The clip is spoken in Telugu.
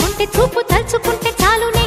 తలుచుకుంటే చూపు తలుచుకుంటే చాలునే.